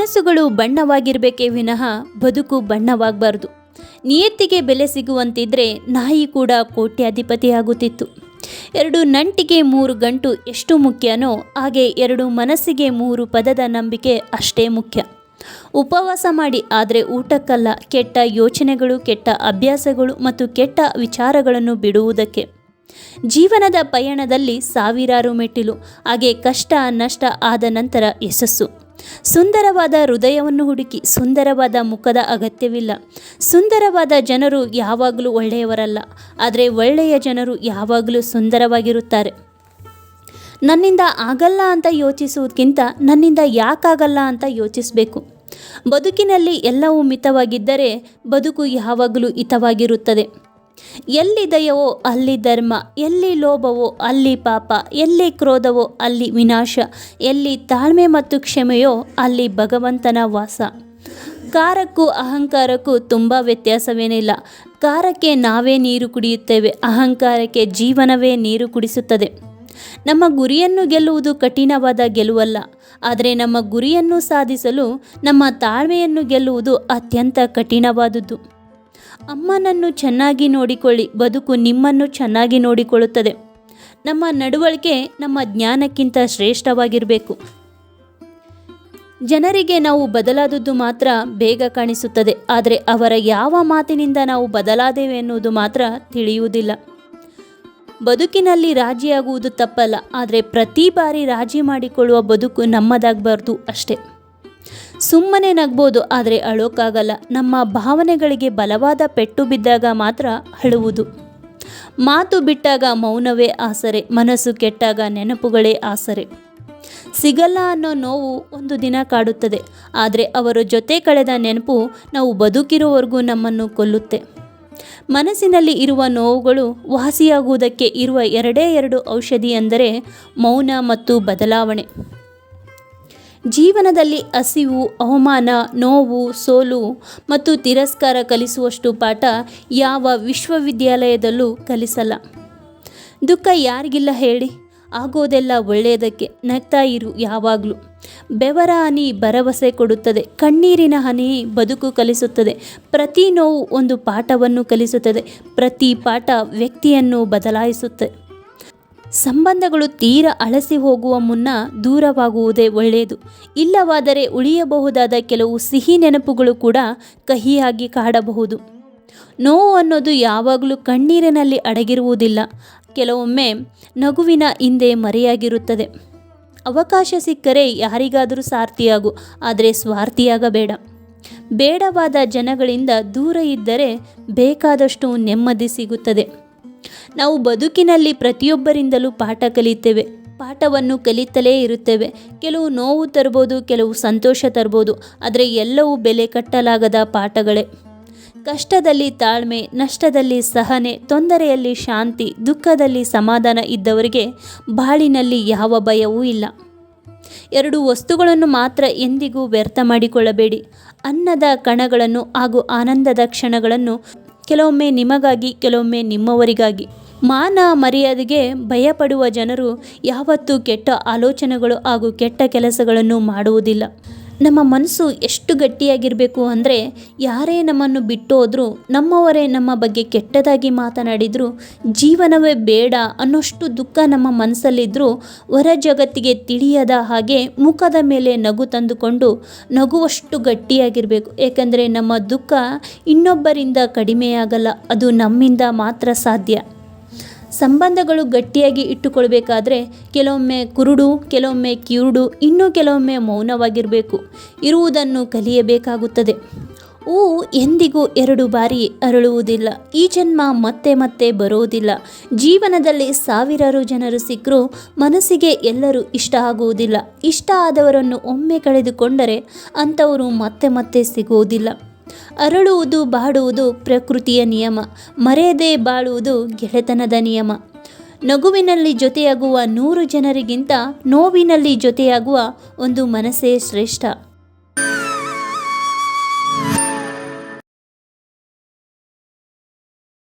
ಮನಸ್ಸುಗಳು ಬಣ್ಣವಾಗಿರಬೇಕೇ ವಿನಃ ಬದುಕು ಬಣ್ಣವಾಗಬಾರ್ದು. ನಿಯತ್ತಿಗೆ ಬೆಲೆ ಸಿಗುವಂತಿದ್ರೆ ನಾಯಿ ಕೂಡ ಕೋಟ್ಯಾಧಿಪತಿಯಾಗುತ್ತಿತ್ತು. ಎರಡು ನಂಟಿಗೆ ಮೂರು ಗಂಟು ಎಷ್ಟು ಮುಖ್ಯನೋ ಹಾಗೆ ಎರಡು ಮನಸ್ಸಿಗೆ ಮೂರು ಪದದ ನಂಬಿಕೆ ಅಷ್ಟೇ ಮುಖ್ಯ. ಉಪವಾಸ ಮಾಡಿ ಆದರೆ ಊಟಕ್ಕಲ್ಲ, ಕೆಟ್ಟ ಯೋಚನೆಗಳು, ಕೆಟ್ಟ ಅಭ್ಯಾಸಗಳು ಮತ್ತು ಕೆಟ್ಟ ವಿಚಾರಗಳನ್ನು ಬಿಡುವುದಕ್ಕೆ. ಜೀವನದ ಪಯಣದಲ್ಲಿ ಸಾವಿರಾರು ಮೆಟ್ಟಿಲು, ಹಾಗೆ ಕಷ್ಟ, ನಷ್ಟ ಆದ ನಂತರ ಯಶಸ್ಸು. ಸುಂದರವಾದ ಹೃದಯವನ್ನು ಹುಡುಕಿ ಸುಂದರವಾದ ಮುಖದ ಅಗತ್ಯವಿಲ್ಲ. ಸುಂದರವಾದ ಜನರು ಯಾವಾಗಲೂ ಒಳ್ಳೆಯವರಲ್ಲ. ಆದರೆ ಒಳ್ಳೆಯ ಜನರು ಯಾವಾಗಲೂ ಸುಂದರವಾಗಿರುತ್ತಾರೆ. ನನ್ನಿಂದ ಆಗಲ್ಲ ಅಂತ ಯೋಚಿಸುವುದಕ್ಕಿಂತ ನನ್ನಿಂದ ಯಾಕಾಗಲ್ಲ ಅಂತ ಯೋಚಿಸಬೇಕು. ಬದುಕಿನಲ್ಲಿ ಎಲ್ಲವೂ ಮಿತವಾಗಿದ್ದರೆ ಬದುಕು ಯಾವಾಗಲೂ ಹಿತವಾಗಿರುತ್ತದೆ. ಎಲ್ಲಿ ದಯವೋ ಅಲ್ಲಿ ಧರ್ಮ, ಎಲ್ಲಿ ಲೋಭವೋ ಅಲ್ಲಿ ಪಾಪ, ಎಲ್ಲಿ ಕ್ರೋಧವೋ ಅಲ್ಲಿ ವಿನಾಶ, ಎಲ್ಲಿ ತಾಳ್ಮೆ ಮತ್ತು ಕ್ಷಮೆಯೋ ಅಲ್ಲಿ ಭಗವಂತನ ವಾಸ. ಕಾರಕ್ಕೂ ಅಹಂಕಾರಕ್ಕೂ ತುಂಬ ವ್ಯತ್ಯಾಸವೇನಿಲ್ಲ. ಕಾರಕ್ಕೆ ನಾವೇ ನೀರು ಕುಡಿಯುತ್ತೇವೆ, ಅಹಂಕಾರಕ್ಕೆ ಜೀವನವೇ ನೀರು ಕುಡಿಸುತ್ತದೆ. ನಮ್ಮ ಗುರಿಯನ್ನು ಗೆಲ್ಲುವುದು ಕಠಿಣವಾದ ಗೆಲುವಲ್ಲ, ಆದರೆ ನಮ್ಮ ಗುರಿಯನ್ನು ಸಾಧಿಸಲು ನಮ್ಮ ತಾಳ್ಮೆಯನ್ನು ಗೆಲ್ಲುವುದು ಅತ್ಯಂತ ಕಠಿಣವಾದುದು ಅಮ್ಮನನ್ನು ಚೆನ್ನಾಗಿ ನೋಡಿಕೊಳ್ಳಿ, ಬದುಕು ನಿಮ್ಮನ್ನು ಚೆನ್ನಾಗಿ ನೋಡಿಕೊಳ್ಳುತ್ತದೆ. ನಮ್ಮ ನಡವಳಿಕೆ ನಮ್ಮ ಜ್ಞಾನಕ್ಕಿಂತ ಶ್ರೇಷ್ಠವಾಗಿರಬೇಕು. ಜನರಿಗೆ ನಾವು ಬದಲಾದದ್ದು ಮಾತ್ರ ಬೇಗ ಕಾಣಿಸುತ್ತದೆ, ಆದರೆ ಅವರ ಯಾವ ಮಾತಿನಿಂದ ನಾವು ಬದಲಾದೇವೆ ಎನ್ನುವುದು ಮಾತ್ರ ತಿಳಿಯುವುದಿಲ್ಲ. ಬದುಕಿನಲ್ಲಿ ರಾಜಿಯಾಗುವುದು ತಪ್ಪಲ್ಲ, ಆದರೆ ಪ್ರತಿ ಬಾರಿ ರಾಜಿ ಮಾಡಿಕೊಳ್ಳುವ ಬದುಕು ನಮ್ಮದಾಗಬಾರ್ದು ಅಷ್ಟೇ. ಸುಮ್ಮನೆ ನಗ್ಬೋದು, ಆದರೆ ಅಳೋಕ್ಕಾಗಲ್ಲ ನಮ್ಮ ಭಾವನೆಗಳಿಗೆ ಬಲವಾದ ಪೆಟ್ಟು ಬಿದ್ದಾಗ ಮಾತ್ರ ಅಳುವುದು. ಮಾತು ಬಿಟ್ಟಾಗ ಮೌನವೇ ಆಸರೆ, ಮನಸ್ಸು ಕೆಟ್ಟಾಗ ನೆನಪುಗಳೇ ಆಸರೆ. ಸಿಗಲ್ಲ ಅನ್ನೋ ನೋವು ಒಂದು ದಿನ ಕಾಡುತ್ತದೆ, ಆದರೆ ಅವರ ಜೊತೆ ಕಳೆದ ನೆನಪು ನಾವು ಬದುಕಿರೋವರೆಗೂ ನಮ್ಮನ್ನು ಕೊಲ್ಲುತ್ತೆ. ಮನಸ್ಸಿನಲ್ಲಿ ಇರುವ ನೋವುಗಳು ವಾಸಿಯಾಗುವುದಕ್ಕೆ ಇರುವ ಎರಡೇ ಎರಡು ಔಷಧಿ ಅಂದರೆ ಮೌನ ಮತ್ತು ಬದಲಾವಣೆ. ಜೀವನದಲ್ಲಿ ಹಸಿವು, ಅವಮಾನ, ನೋವು, ಸೋಲು ಮತ್ತು ತಿರಸ್ಕಾರ ಕಲಿಸುವಷ್ಟು ಪಾಠ ಯಾವ ವಿಶ್ವವಿದ್ಯಾಲಯದಲ್ಲೂ ಕಲಿಸಲ್ಲ. ದುಃಖ ಯಾರಿಗಿಲ್ಲ ಹೇಳಿ, ಆಗೋದೆಲ್ಲ ಒಳ್ಳೆಯದಕ್ಕೆ ನಗ್ತಾ ಇರು ಯಾವಾಗಲೂ. ಬೆವರ ಹನಿ ಭರವಸೆ ಕೊಡುತ್ತದೆ, ಕಣ್ಣೀರಿನ ಹನಿ ಬದುಕು ಕಲಿಸುತ್ತದೆ, ಪ್ರತಿ ನೋವು ಒಂದು ಪಾಠವನ್ನು ಕಲಿಸುತ್ತದೆ, ಪ್ರತಿ ಪಾಠ ವ್ಯಕ್ತಿಯನ್ನು ಬದಲಾಯಿಸುತ್ತೆ. ಸಂಬಂಧಗಳು ತೀರ ಅಳಸಿ ಹೋಗುವ ಮುನ್ನ ದೂರವಾಗುವುದೇ ಒಳ್ಳೆಯದು. ಇಲ್ಲವಾದರೆ ಉಳಿಯಬಹುದಾದ ಕೆಲವು ಸಿಹಿ ನೆನಪುಗಳು ಕೂಡ ಕಹಿಯಾಗಿ ಕಾಡಬಹುದು. ನೋವು ಅನ್ನೋದು ಯಾವಾಗಲೂ ಕಣ್ಣೀರಿನಲ್ಲಿ ಅಡಗಿರುವುದಿಲ್ಲ. ಕೆಲವೊಮ್ಮೆ ನಗುವಿನ ಹಿಂದೆ ಮರೆಯಾಗಿರುತ್ತದೆ. ಅವಕಾಶ ಸಿಕ್ಕರೆ ಯಾರಿಗಾದರೂ ಸಾರ್ಥಿಯಾಗು, ಆದರೆ ಸ್ವಾರ್ಥಿಯಾಗಬೇಡ. ಬೇಡವಾದ ಜನಗಳಿಂದ ದೂರ ಇದ್ದರೆ ಬೇಕಾದಷ್ಟು ನೆಮ್ಮದಿ ಸಿಗುತ್ತದೆ. ನಾವು ಬದುಕಿನಲ್ಲಿ ಪ್ರತಿಯೊಬ್ಬರಿಂದಲೂ ಪಾಠ ಕಲಿತೇವೆ ಪಾಠವನ್ನು ಕಲಿತಲೇ ಇರುತ್ತೇವೆ. ಕೆಲವು ನೋವು ತರ್ಬೋದು, ಕೆಲವು ಸಂತೋಷ ತರ್ಬೋದು, ಆದರೆ ಎಲ್ಲವೂ ಬೆಲೆ ಕಟ್ಟಲಾಗದ ಪಾಠಗಳೇ. ಕಷ್ಟದಲ್ಲಿ ತಾಳ್ಮೆ, ನಷ್ಟದಲ್ಲಿ ಸಹನೆ, ತೊಂದರೆಯಲ್ಲಿ ಶಾಂತಿ, ದುಃಖದಲ್ಲಿ ಸಮಾಧಾನ ಇದ್ದವರಿಗೆ ಬಾಳಿನಲ್ಲಿ ಯಾವ ಭಯವೂ ಇಲ್ಲ. ಎರಡು ವಸ್ತುಗಳನ್ನು ಮಾತ್ರ ಎಂದಿಗೂ ವ್ಯರ್ಥ ಮಾಡಿಕೊಳ್ಳಬೇಡಿ. ಅನ್ನದ ಕಣಗಳನ್ನು ಹಾಗೂ ಆನಂದದ ಕ್ಷಣಗಳನ್ನು ಕೆಲವೊಮ್ಮೆ ನಿಮಗಾಗಿ, ಕೆಲವೊಮ್ಮೆ ನಿಮ್ಮವರಿಗಾಗಿ. ಮಾನ ಮರ್ಯಾದೆಗೆ ಭಯಪಡುವ ಜನರು ಯಾವತ್ತೂ ಕೆಟ್ಟ ಆಲೋಚನೆಗಳು ಹಾಗೂ ಕೆಟ್ಟ ಕೆಲಸಗಳನ್ನು ಮಾಡುವುದಿಲ್ಲ. ನಮ್ಮ ಮನಸ್ಸು ಎಷ್ಟು ಗಟ್ಟಿಯಾಗಿರಬೇಕು ಅಂದರೆ ಯಾರೇ ನಮ್ಮನ್ನು ಬಿಟ್ಟು ಹೋದರೂ ನಮ್ಮವರೇ ನಮ್ಮ ಬಗ್ಗೆ ಕೆಟ್ಟದಾಗಿ ಮಾತನಾಡಿದರೂ ಜೀವನವೇ ಬೇಡ ಅನ್ನೋಷ್ಟು ದುಃಖ ನಮ್ಮ ಮನಸ್ಸಲ್ಲಿದ್ದರೂ ಹೊರ ಜಗತ್ತಿಗೆ ತಿಳಿಯದ ಹಾಗೆ ಮುಖದ ಮೇಲೆ ನಗು ತಂದುಕೊಂಡು ನಗುವಷ್ಟು ಗಟ್ಟಿಯಾಗಿರಬೇಕು. ಏಕೆಂದರೆ ನಮ್ಮ ದುಃಖ ಇನ್ನೊಬ್ಬರಿಂದ ಕಡಿಮೆಯಾಗಲ್ಲ, ಅದು ನಮ್ಮಿಂದ ಮಾತ್ರ ಸಾಧ್ಯ. ಸಂಬಂಧಗಳು ಗಟ್ಟಿಯಾಗಿ ಇಟ್ಟುಕೊಳ್ಬೇಕಾದ್ರೆ ಕೆಲವೊಮ್ಮೆ ಕುರುಡು, ಕೆಲವೊಮ್ಮೆ ಕಿರುಡು, ಇನ್ನೂ ಕೆಲವೊಮ್ಮೆ ಮೌನವಾಗಿರಬೇಕು. ಇರುವುದನ್ನು ಕಲಿಯಬೇಕಾಗುತ್ತದೆ. ಹೂವು ಎಂದಿಗೂ ಎರಡು ಬಾರಿ ಅರಳುವುದಿಲ್ಲ. ಈ ಜನ್ಮ ಮತ್ತೆ ಮತ್ತೆ ಬರುವುದಿಲ್ಲ. ಜೀವನದಲ್ಲಿ ಸಾವಿರಾರು ಜನರು ಸಿಕ್ಕರೂ ಮನಸ್ಸಿಗೆ ಎಲ್ಲರೂ ಇಷ್ಟ ಆಗುವುದಿಲ್ಲ. ಇಷ್ಟ ಆದವರನ್ನು ಒಮ್ಮೆ ಕಳೆದುಕೊಂಡರೆ ಅಂಥವರು ಮತ್ತೆ ಮತ್ತೆ ಸಿಗುವುದಿಲ್ಲ. ಅರಳುವುದು ಬಾಡುವುದು ಪ್ರಕೃತಿಯ ನಿಯಮ, ಮರೆಯದೆ ಬಾಳುವುದು ಗೆಳೆತನದ ನಿಯಮ. ನಗುವಿನಲ್ಲಿ ಜೊತೆಯಾಗುವ ನೂರು ಜನರಿಗಿಂತ ನೋವಿನಲ್ಲಿ ಜೊತೆಯಾಗುವ ಒಂದು ಮನಸ್ಸೇ ಶ್ರೇಷ್ಠ.